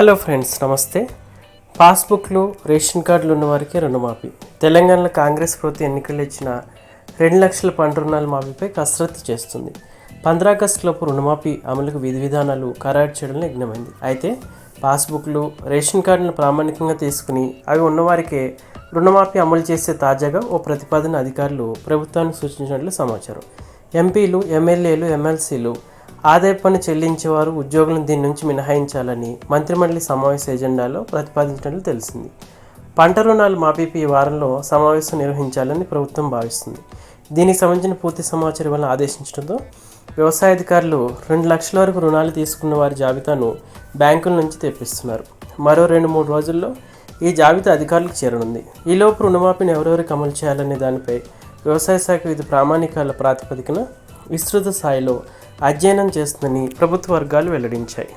Hello friends నమస్తే. పాస్బుక్లు ration కార్డులు ఉన్న వారికి రుణమాఫీ. తెలంగాణలో కాంగ్రెస్ ప్రభుత్వం ఎన్నికలు ఇచ్చిన రెండు లక్షల పంట రుణాల మాఫీపై కసరత్తు చేస్తుంది. పంద్రాగస్టులోపు రుణమాఫీ అమలుకు విధి విధానాలు ఖరారు చేయడం యజ్ఞమైంది. అయితే పాస్బుక్లు రేషన్ కార్డులను ప్రామాణికంగా తీసుకుని అవి ఉన్నవారికే రుణమాఫీ అమలు చేసే తాజాగా ఓ ప్రతిపాదన అధికారులు ప్రభుత్వానికి సూచించినట్లు సమాచారం. ఎంపీలు ఎమ్మెల్యేలు ఎమ్మెల్సీలు ఆదాయ పన్ను చెల్లించేవారు ఉద్యోగులను దీని నుంచి మినహాయించాలని మంత్రిమండలి సమావేశ ఎజెండాలో ప్రతిపాదించినట్లు తెలిసింది. పంట రుణాలు మాఫీపై ఈ వారంలో సమావేశం నిర్వహించాలని ప్రభుత్వం భావిస్తుంది. దీనికి సంబంధించిన పూర్తి సమాచారం వల్ల ఆదేశించడంతో వ్యవసాయ అధికారులు రెండు లక్షల వరకు రుణాలు తీసుకున్న వారి జాబితాను బ్యాంకుల నుంచి తెప్పిస్తున్నారు. మరో రెండు మూడు రోజుల్లో ఈ జాబితా అధికారులకు చేరనుంది. ఈలోపు రుణమాఫీని ఎవరెవరికి అమలు చేయాలనే దానిపై వ్యవసాయ శాఖ వివిధ ప్రామాణికాల ప్రాతిపదికన విస్తృత స్థాయిలో అధ్యయనం చేస్తుందని ప్రభుత్వ వర్గాలు వెల్లడించాయి.